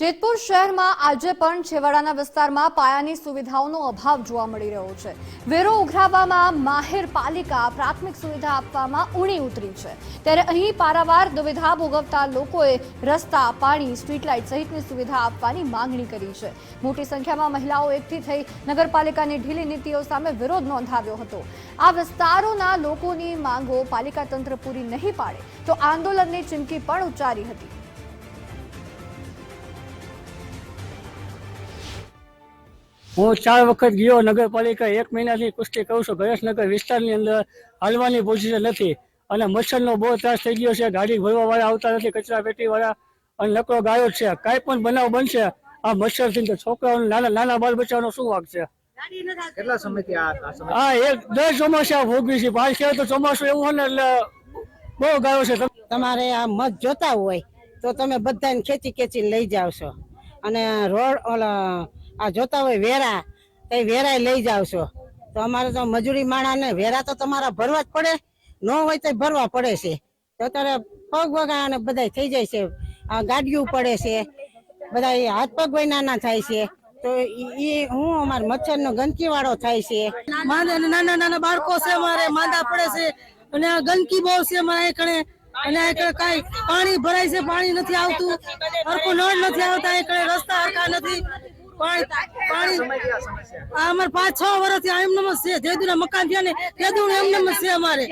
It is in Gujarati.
જેતપુર શહેરમાં આજે પણ છેવાડાના વિસ્તારમાં પાયાની સુવિધાઓનો અભાવ જોવા મળી રહ્યો છે. વેરો ઉઘરાવવામાં માહેર પાલિકા પ્રાથમિક સુવિધા આપવામાં ઉણી ઉતરી છે. ત્યારે અહીં પારાવાર દુવિધા ભોગવતા લોકોએ રસ્તા, પાણી સ્ટ્રીટ લાઇટ સહિતની સુવિધા આપવાની માંગણી કરી છે. મોટી સંખ્યામાં મહિલાઓ એકઠી થઈ નગરપાલિકાની ઢીલી નીતિઓ સામે વિરોધ નોંધાવ્યો હતો. આ વિસ્તારોના લોકોની માંગો પાલિકા તંત્ર પૂરી નહીં પાડે તો આંદોલનની ચીમકી પણ ઉચ્ચારી હતી. હું ચાર વખત ગયો નગરપાલિકા એક મહિનાથી કુસ્તી કરું છું. ગણેશનગર વિસ્તારની અંદર હાલવાની પોઝિશન નથી. અને મચ્છરનો બહુ ત્રાસ થઈ ગયો છે. ગાડી ભરવા વાળા આવતા નથી કચરા પેટી વાળા અને નકરો ગાયો છે. કાંઈ પણ બનાવ બનશે આ મચ્છરથી તો છોકરાઓને નાના નાના બાળ બચ્ચાનો શું વાગ છે? કેટલા સમયથી આ આ સમસ્યા આ એક દર ચોમાસા ભોગવી છે. પાંચ ખેર તો ચોમાસું એવું હોય ને એટલે બહુ ગાયો છે. તમારે આ મત જોતા હોય તો તમે બધાને ખેંચી ખેંચી લઈ જાવ છો. અને રોડ ઓલા આ જોતા હોય વેરા એ વેરા લઈ જાવ છો. તો અમારે તો મજૂરી માણા ને વેરા તો તમારા ભરવા જ પડે, ન હોય તો ભરવા પડે છે. તો ત્યારે પગ વગા અને બધા થઈ જાય છે. આ ગાડીઓ પડે છે. બધા હાથ પગ નાના થાય છે. તો એ હું અમારે મચ્છરનો ગંદકી વાળો થાય છે. નાના નાના બાળકો છે અમારે, માંદા પડે છે. અને આ ગંદકી બહુ છે અમારે કણે અને અહીં કઈ પાણી ભરાય છે, પાણી નથી આવતું. હરકું નળ નથી આવતા કણે રસ્તા હરકા નથી. અમારે પાંચ છ વર્ષથી જ છે. જેદુના મકાન થયા ને જેદુ એમનેમ છે અમારે.